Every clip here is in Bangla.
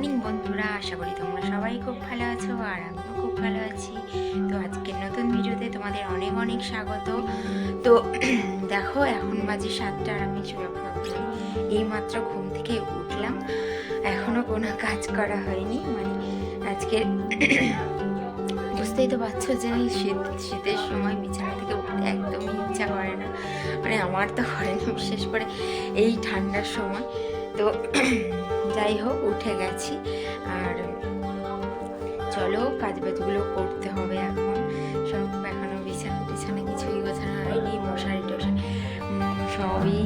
মর্নিং, বন্ধুরা। আশা করি তোমরা সবাই খুব ভালো আছো আর আমিও খুব ভালো আছি। তো আজকের নতুন ভিডিওতে তোমাদের অনেক অনেক স্বাগত। তো দেখো, এখন বাজে সাতটা আর আমি এই মাত্র ঘুম থেকে উঠলাম। এখনও কোনো কাজ করা হয়নি। মানে আজকে বুঝতেই তো পারছ যে শীত, শীতের সময় বিছানা থেকে উঠতে একদমই ইচ্ছা করে না। মানে আমার তো করে না বিশেষ করে এই ঠান্ডার সময়। তো যাই হোক, উঠে গেছি। আর চলো, কাজ বাজগুলো করতে হবে এখন। সব এখনও বিছানা বিছানা কিছুই গোছানো হয়নি, মশারি টশারি। সবই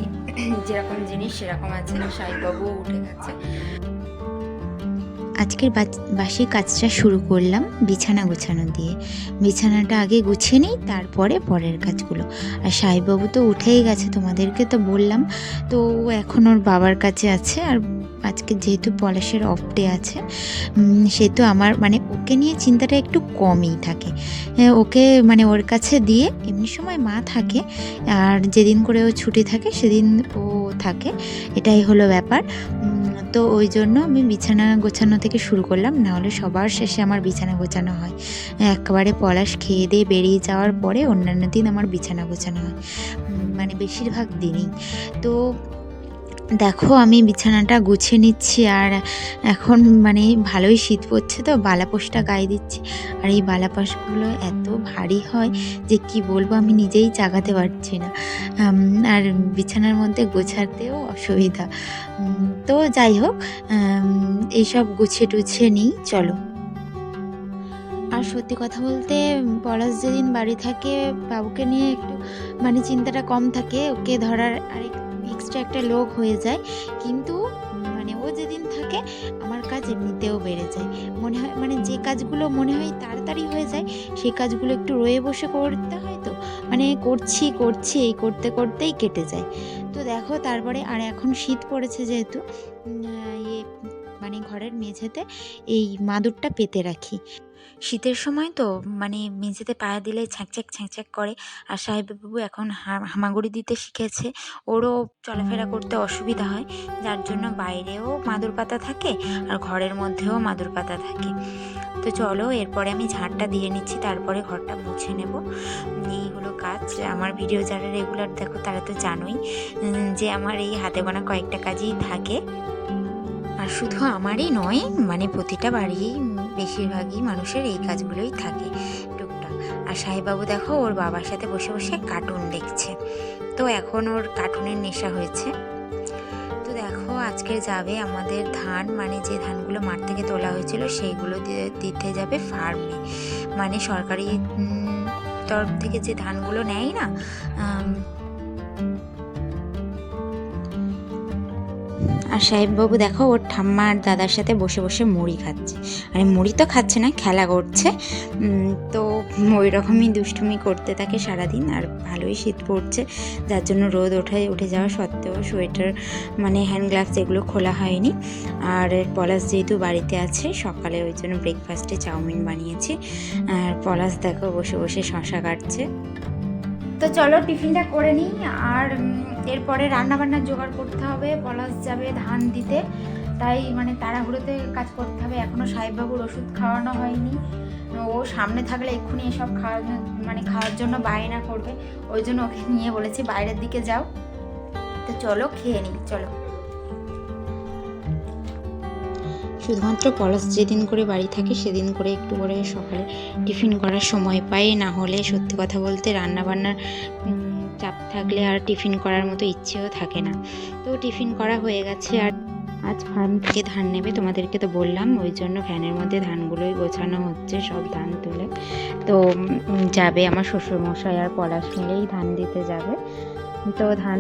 যেরকম জিনিস, সেরকম আছে। সাইবাবু উঠে গেছে। আজকের বাসি কাজটা শুরু করলাম বিছানা গোছানো দিয়ে। বিছানাটা আগে গুছিয়ে নিই, তারপরে পরের কাজগুলো। আর সাহেববাবু তো উঠেই গেছে তোমাদেরকে তো বললাম। তো ও এখন ওর বাবার কাছে আছে, আর আজকে যেহেতু পলাশের অফ ডে আছে সেহেতু আমার মানে ওকে নিয়ে চিন্তাটা একটু কমই থাকে। হ্যাঁ, ওকে মানে ওর কাছে দিয়ে এমনি সময় মা থাকে আর যেদিন করে ও ছুটি থাকে সেদিন ও থাকে। এটাই হলো ব্যাপার। তো ওই জন্য আমি বিছানা গোছানো থেকে শুরু করলাম না হলে সবার শেষে আমার বিছানা গোছানো হয়। একবারে পলাশ খেয়ে দিয়ে বেরিয়ে যাওয়ার পরে অন্যান্য দিন আমার বিছানা গোছানো হয়। মানে বেশিরভাগ দিনই। তো দেখো, আমি বিছানাটা গুছিয়ে নিচ্ছি আর এখন মানে ভালোই শীত পড়ছে তো বালাপোষটা গায়ে দিচ্ছি। আর এই বালাপোষগুলো এত ভারী হয় যে কি বলব, আমি নিজেই চাগাতে পারছি না। আর বিছানার মধ্যে গোছাতেও অসুবিধা। তো যাই হোক এইসব গুছিয়ে টুছিয়ে নিই, চলো। আর সত্যি কথা বলতে, পলাশ যেদিন বাড়ি থাকে, বাবুকে নিয়ে একটু মানে চিন্তাটা কম থাকে, ওকে ধরার আরেক একটা লোক হয়ে যায়, কিন্তু মানে ও যেদিন থাকে, আমার কাজ এমনিতেও বেড়ে যায়। মনে হয় মানে যে কাজগুলো মনে হয় তাড়াতাড়ি হয়ে যায়, সেই কাজগুলো একটু রয়ে বসে করতে হয় তো। মানে করছি করছি, এই করতে, করতেই কেটে যায়। তো দেখো, তারপরে আর এখন শীত পড়েছে যেহেতু ইয়ে মানে ঘরের মেঝেতে এই মাদুরটা পেতে রাখি। শীতের সময় তো মানে মেঝেতে পায়া দিলে ছ্যাঁকছ্যাক ছ্যাঁকছ্যাক করে। আর সাহেববাবু এখন হামাগুড়ি দিতে শিখেছে। ওরও চলাফেরা করতে অসুবিধা হয়। যার জন্য বাইরেও মাদুর পাতা থাকে আর ঘরের মধ্যেও মাদুর পাতা থাকে। তো চলো, এরপরে আমি ঝাড়টা দিয়ে নিচ্ছি, তারপরে ঘরটা মুছে নেব। এই হলো কাজ। আমার ভিডিও যারা রেগুলার দেখো তারা তো জানোই যে আমার এই হাতে গোনা কয়েকটা কাজই থাকে। আর শুধু আমারই নয় মানে প্রতিটা বাড়ি বেশিরভাগই মানুষের এই কাজগুলোই থাকে টুকটাক। আর সাহেববাবু দেখো, ওর বাবার সাথে বসে বসে কার্টুন দেখছে। তো এখন ওর কার্টুনের নেশা হয়েছে। তো দেখো, আজকে যাবে আমাদের ধান মানে যে ধানগুলো মাঠ থেকে তোলা হয়েছিল, সেইগুলো দিতে যাবে ফার্মে মানে সরকারি তরফ থেকে যে ধানগুলো নেয় না আর সাহেববাবু দেখো, ওর ঠাম্মা আর দাদার সাথে বসে বসে মুড়ি খাচ্ছে। আরে মুড়ি তো খাচ্ছে না, খেলা করছে। তো ওই রকমই দুষ্টুমি করতে থাকে সারাদিন, আর ভালোই শীত পড়ছে। যার জন্য রোদ ওঠে, উঠে যাওয়া সত্ত্বেও সোয়েটার মানে হ্যান্ড গ্লাভস এগুলো খোলা হয়নি। আর পলাশ যেহেতু বাড়িতে আছে, সকালে ওই জন্য ব্রেকফাস্টে চাউমিন বানিয়েছি। আর পলাশ দেখো বসে বসে শশা কাটছে। তো চলো টিফিনটা করে নিই আর এরপরে রান্না বান্না জোগাড় করতে হবে, পলাশ যাবে ধান দিতে। তাই মানে তাড়াহুড়োতে কাজ করতে হবে এখনও সাহেববাবুর ওষুধ খাওয়ানো হয়নি। ও সামনে থাকলে এক্ষুনি এসব খাওয়ার মানে খাওয়ার জন্য বায়না করবে। ওই জন্য ওকে নিয়ে বলেছি, বাইরের দিকে যাও। তো চলো খেয়ে নিই, চলো। শুধুমাত্র পলাশ যেদিন করে বাড়ি থাকে, সেদিন করে একটু করে সকালে টিফিন করার সময় পাই না হলে সত্যি কথা বলতে রান্না বান্নার চাপ থাকলে আর টিফিন করার মতো ইচ্ছেও থাকে না। তো টিফিন করা হয়ে গেছে আর আজ ফার্ম থেকে ধান নেবে, তোমাদেরকে তো বললাম, ওই জন্য ফ্যানের মধ্যে ধানগুলোই গোছানো হচ্ছে, সব ধান তুলে। তো যাবে আমার শ্বশুরমশাই আর পলাশ মিলেই ধান দিতে যাবে। তো ধান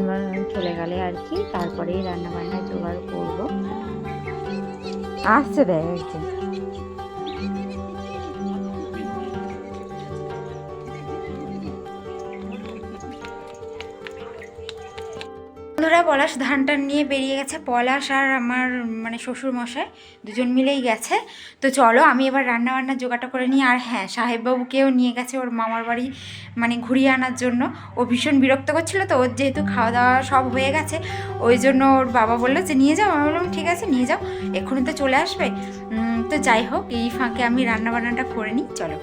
চলে গেলে আর কি, তারপরেই রান্নাবান্না জোগাড় করব। Ah, Asterix. বন্ধুরা পলাশ ধান টান নিয়ে বেরিয়ে গেছে। পলাশ আর আমার মানে শ্বশুর মশাই দুজন মিলেই গেছে। তো চলো, আমি এবার রান্না বান্না জোগাড়টা করে নিই। আর হ্যাঁ সাহেববাবুকেও নিয়ে গেছে ওর মামার বাড়ি মানে ঘুরিয়ে আনার জন্য। ও ভীষণ বিরক্ত করছিল তো, ওর যেহেতু খাওয়া দাওয়া সব হয়ে গেছে, ওই জন্য ওর বাবা বলল যে, নিয়ে যাও। আমি বললাম, ঠিক আছে, নিয়ে যাও, এক্ষুনি তো চলে আসবে। তো যাই হোক, এই ফাঁকে আমি রান্না বান্নাটা করে নিই, চলো।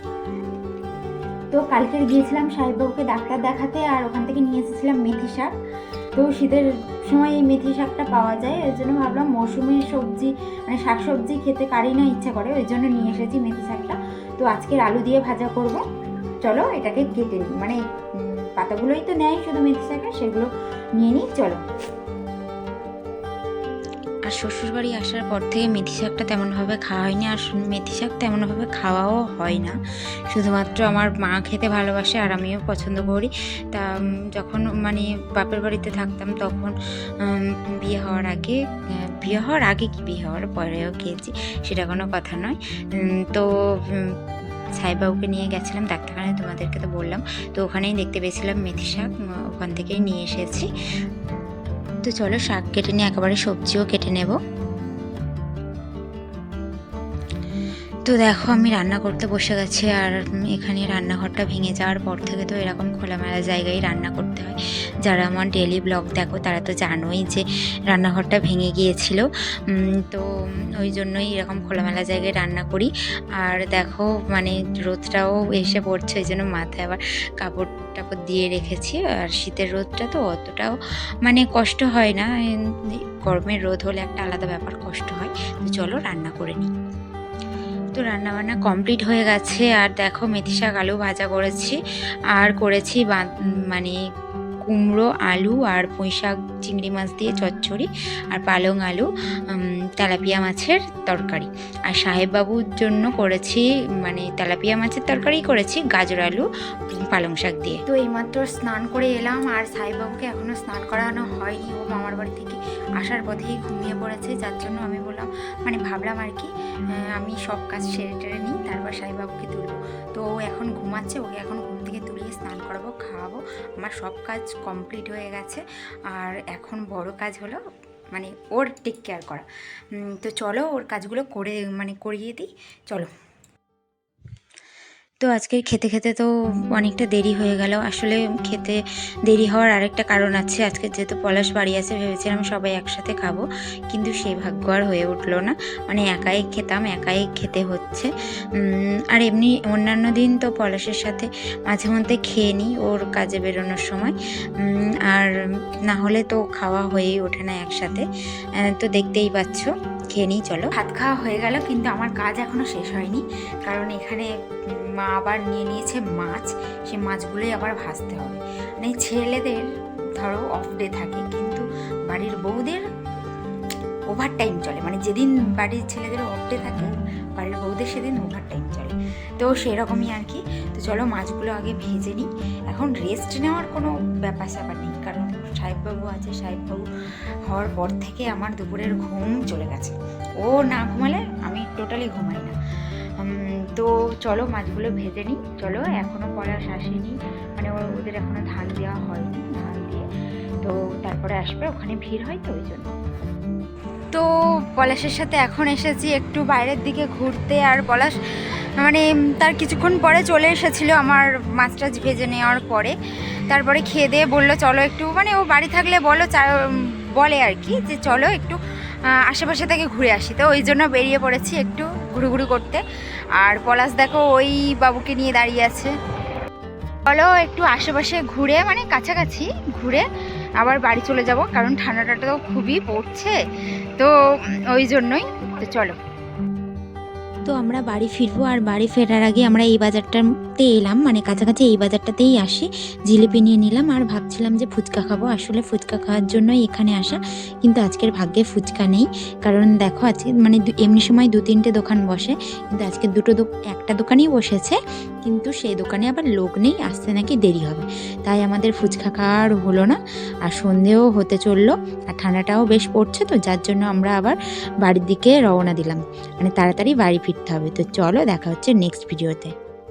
তো কালকে গিয়েছিলাম সাহেববাবুকে ডাক্তার দেখাতে, আর ওখান থেকে নিয়ে এসেছিলাম মেথি শাক। তো শীতের সময় এই মেথি শাকটা পাওয়া যায়। ওই জন্য ভাবলাম মৌসুমি সবজি মানে শাক সবজি খেতে কারি না ইচ্ছা করে, ওই জন্য নিয়ে এসেছি মেথি শাকটা। তো আজকের আলু দিয়ে ভাজা করব। চলো এটাকে কেটে নিই। মানে পাতাগুলোই তো নেয় শুধু মেথি শাকে সেগুলো নিয়ে নিই, চলো। আর শ্বশুরবাড়ি আসার পর থেকে মেথি শাকটা তেমনভাবে খাওয়া হয়নি আর মেথি শাক তেমনভাবে খাওয়াও হয় না। শুধুমাত্র আমার মা খেতে ভালোবাসে আর আমিও পছন্দ করি। তা যখন মানে বাপের বাড়িতে থাকতাম তখন বিয়ে হওয়ার আগে বিয়ে হওয়ার আগে কি বিয়ে হওয়ার পরেও খেয়েছি, সেটা কোনো কথা নয়। তো সাইবাবুকে নিয়ে গেছিলাম, ডাক্তারখানায় তোমাদেরকে তো বললাম। তো ওখানেই দেখতে পেয়েছিলাম মেথি শাক ওখান থেকেই নিয়ে এসেছি। তো চলো শাক কেটে নিয়ে একেবারে সবজিও কেটে নেব। তো দেখো আমি রান্না করতে বসে গেছি আর এখানে রান্নাঘরটা ভেঙে যাওয়ার পর থেকে তো এরকম খোলামেলা জায়গায় রান্না করতে যারা আমার ডেলি ব্লগ দেখো, তারা তো জানোই যে রান্নাঘরটা ভেঙে গিয়েছিল। তো ওই জন্যই এরকম খোলামেলা জায়গায় রান্না করি। আর দেখো মানে রোদটাও এসে পড়ছে, ওই জন্য মাথায় আবার কাপড় টাপড় দিয়ে রেখেছি। আর শীতের রোদটা তো অতটাও মানে কষ্ট হয় না। গরমের রোদ হলে একটা আলাদা ব্যাপার, কষ্ট হয়। তো চলো রান্না করে নিই। তো রান্না বান্না কমপ্লিট হয়ে গেছে। আর দেখো, মেথি শাক, আলু ভাজা করেছি। আর করেছি মানে কুমড়ো, আলু আর পুঁই শাক চিংড়ি মাছ দিয়ে চচ্চড়ি আর পালং আলু তেলাপিয়া মাছের তরকারি। আর সাহেববাবুর জন্য করেছি মানে তেলাপিয়া মাছের তরকারি করেছি, গাজর আলু, পালং শাক দিয়ে। তো এইমাত্র স্নান করে এলাম আর সাইবাবুকে এখনও স্নান করানো হয়নি। ও মামার বাড়ি থেকে আসার পথেই ঘুমিয়ে পড়েছে, যার জন্য আমি বললাম মানে ভাবলাম আর কি আমি সব কাজ সেরে টেরে নিই, তারপর সাহেববাবুকে তুলবো। তো ও এখন ঘুমাচ্ছে, ওকে এখন ঘুম স্নান করাবো, খাওয়াবো। আমার সব কাজ কমপ্লিট হয়ে গেছে। আর এখন বড় কাজ হলো মানে ওর টেক কেয়ার করা। তো চলো ওর কাজগুলো করে মানে করিয়ে দিই। চলো। তো আজকে খেতে খেতে তো অনেকটা দেরি হয়ে গেল। আসলে খেতে দেরি হওয়ার আরেকটা কারণ আছে। আজকে যেহেতু পলাশ বাড়ি আছে ভেবেছিলাম সবাই একসাথে খাব, কিন্তু সেই ভাগ্য আর হয়ে উঠল না। মানে একাই খেতাম, একাই খেতে হচ্ছে। আর এমনি অন্যান্য দিন তো পলাশের সাথে মাঝে মধ্যে খেয়ে নিই ওর কাজে বেরোনোর সময়। আর না হলে তো খাওয়া হয়েই ওঠে না একসাথে। তো দেখতেই পাচ্ছ। খেয়ে নিই, চলো। ভাত খাওয়া হয়ে গেল, কিন্তু আমার কাজ এখনও শেষ হয়নি। কারণ এখানে মা আবার নিয়ে নিয়েছে মাছ। সে মাছগুলোই আবার ভাজতে হবে। মানে ছেলেদের, ধরো অফ ডে থাকে, কিন্তু বাড়ির বউদের ওভার টাইম চলে। মানে যেদিন বাড়ির ছেলেদের অফ ডে থাকে, বাড়ির বউদের সেদিন ওভার টাইম চলে। তো সেরকমই আর কি। তো চলো, মাছগুলো আগে ভেজে নিই। এখন রেস্ট নেওয়ার কোনো ব্যাপার স্যাপার নেই, কারণ সাহেববাবু আছে, সাহেববাবু হওয়ার পর থেকে আমার দুপুরের ঘুম চলে গেছে। ও না ঘুমালে আমি টোটালি ঘুমাই না। তো চলো মাছগুলো ভেজে নিই। চলো এখনও পলাশ আসেনি। মানে ওদের এখনও ধান দেওয়া হয়নি, ধান দিয়ে। তো তারপরে আসবে, ওখানে ভিড় হয় তো ওই জন্য। তো পলাশের সাথে এখন এসেছি একটু বাইরের দিকে ঘুরতে। আর পলাশ মানে তার কিছুক্ষণ পরে চলে এসেছিল আমার মাছ টাছ ভেজে নেওয়ার পরে। তারপরে খেয়ে দিয়ে বলল, চলো একটু মানে ও বাড়ি থাকলে বলো বলে আর কি, যে চলো একটু আশেপাশে থেকে ঘুরে আসি। তো ওই জন্য বেরিয়ে পড়েছি একটু ঘুরুঘুরু করতে। আর পলাশ দেখো, ওই বাবুকে নিয়ে দাঁড়িয়ে আছে। চলো একটু আশেপাশে ঘুরে মানে কাছাকাছি ঘুরে আবার বাড়ি চলে যাব, কারণ ঠান্ডাটা তো খুবই পড়ছে। তো ওই জন্যই, তো চলো। তো আমরা বাড়ি ফিরবো আর বাড়ি ফেরার আগে আমরা এই বাজারটাতে এলাম মানে কাছাকাছি এই বাজারটাতেই আসি। জিলিপি নিয়ে নিলাম আর ভাবছিলাম যে ফুচকা খাব। আসলে ফুচকা খাওয়ার জন্যই এখানে আসা, কিন্তু আজকের ভাগ্যে ফুচকা নেই। কারণ দেখো আজকে মানে এমনি সময় দু তিনটে দোকান বসে, কিন্তু আজকে দুটো একটা দোকানেই বসেছে। কিন্তু সেই দোকানে আবার লোক নেই, আসতে নাকি দেরি হবে। তাই আমাদের ফুচকা খাওয়ার হলো না, আর সন্ধেও হতে চলল, আর ঠান্ডাটাও বেশ পড়ছে তো, যার জন্য আমরা আবার বাড়ির দিকে রওনা দিলাম। মানে তাড়াতাড়ি বাড়ি ফিরতে হবে। তো চলো, দেখা হচ্ছে নেক্সট ভিডিওতে